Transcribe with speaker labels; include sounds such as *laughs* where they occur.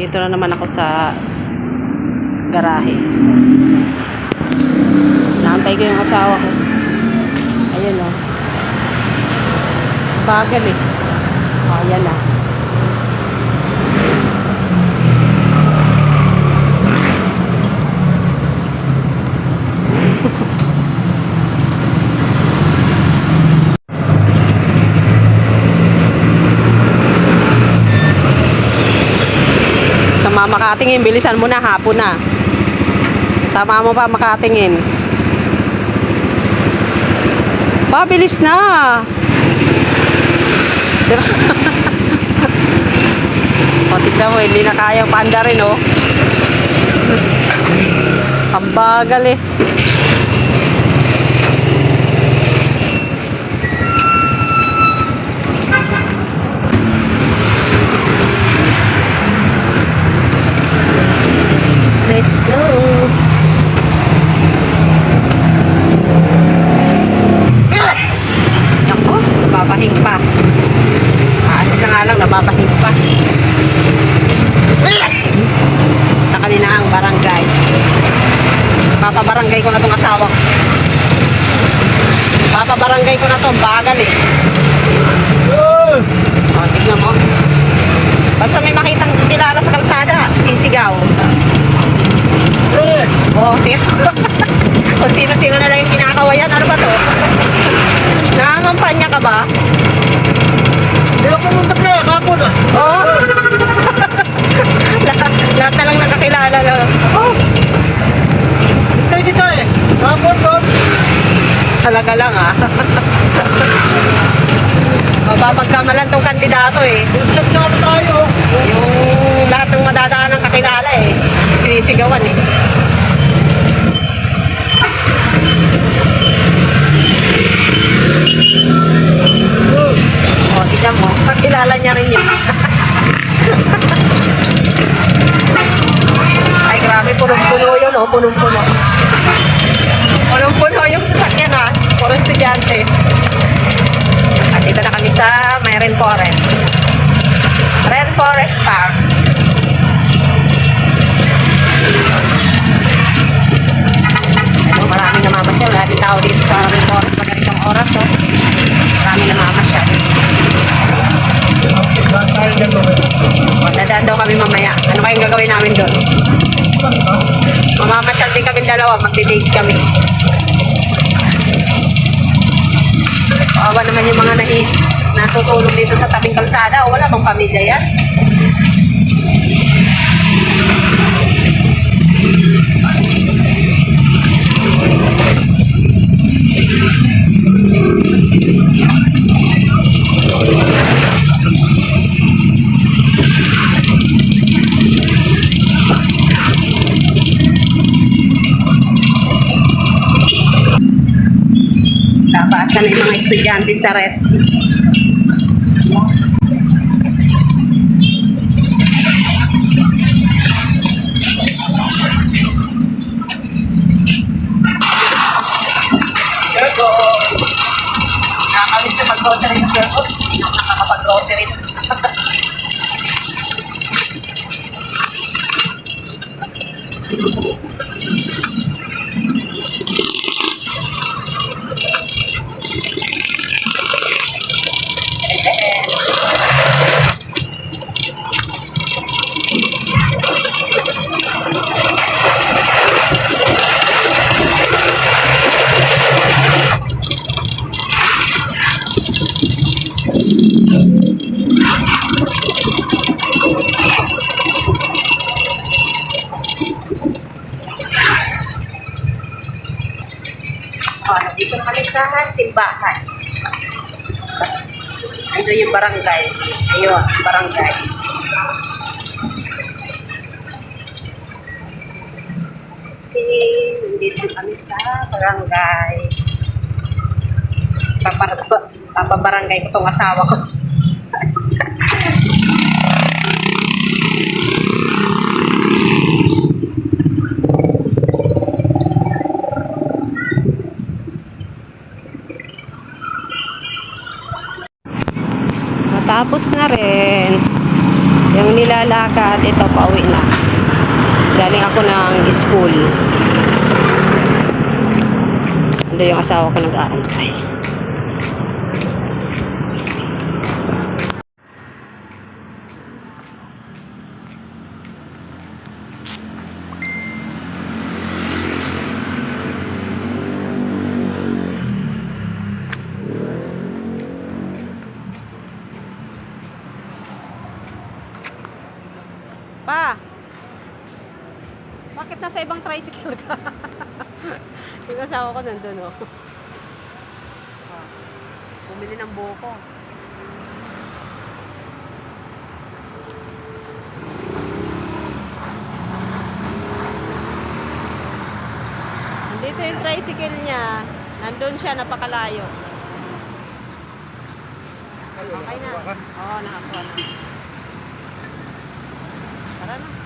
Speaker 1: Dito na naman ako sa garahe. Naantay ko yung asawa ko. Ayun o. Bagal eh. O, ayan na. Sama makatingin, bilisan mo na, hapon na. Sama mo pa makatingin. Ba, bilis na. Diba? *laughs* o, tignan mo, hindi na kaya panda rin, oh. Ang bagal eh. Let's go. Ako, nababahing pa. Aalis na nga lang, nababahing pa. Sa kanina ang barangay. Papabarangay ko na tong asawa ko. Papabarangay ko na to, bagal eh. O, tignan mo. Basta may makitang kilala sa kalsada, sisigaw. Oh, tiyo. *laughs* Kung sino-sino na lang yung kinakawayan, ano ba to? Nangangampanya ka ba?
Speaker 2: Hindi ako pumunta pala, *laughs* kapon ah.
Speaker 1: Oo. lahat, lahat na lang nakakilala lang. Oh,
Speaker 2: Hintay kita eh. Kapon doon.
Speaker 1: Talaga lang ah. *laughs* Mapapagkamalan tong kandidato eh.
Speaker 2: Chat sa ano tayo.
Speaker 1: Yung lahat ng madadaan ng kakilala eh. Sinisigawan eh. O, tignan mo. Kakilala niya rin yun. *laughs* Ay, grabe. Punong-puno yun, oh. Punong-puno. Punong-puno yung sasakyan. Puro estudyante. At dito na kami sa Mayren Forest. Red Forest Park. Ano, marami namamasyal. Lagi tao dito sa Red Forest pag ganitong oras. Oh. Marami namamasyal.
Speaker 2: Lahat
Speaker 1: dadaan daw kami mamaya. Ano kayong gagawin namin doon? Mamamasyal din kami dalawa. Magdi-date kami. Kawawa naman yung mga nahi natutulog dito sa tabing kalsada. O, wala bang pamilya yan? Na yung mga estudyante sa. Virgo! Nakakamiss na mag-grocery sa Virgo. Hindi ako nakakapag-grocery. O, nandito na kami simbahan. Ando yung barangay. Ayun, barangay. Okay, nandito kami sa barangay. Papabarangay ko tong asawa ko. Matapos na rin. Yung nilalakad, ito, pauwi na. Galing ako ng school. Ando yung asawa ko nag-aantay. Pa! Bakit nasa ibang tricycle ka? *laughs* yung asawa ko nandun, oh. Ah, Bumili ng buko. Nandito yung tricycle niya. Nandun siya, napakalayo. Okay na. Oo, nakakuha na. Tara na.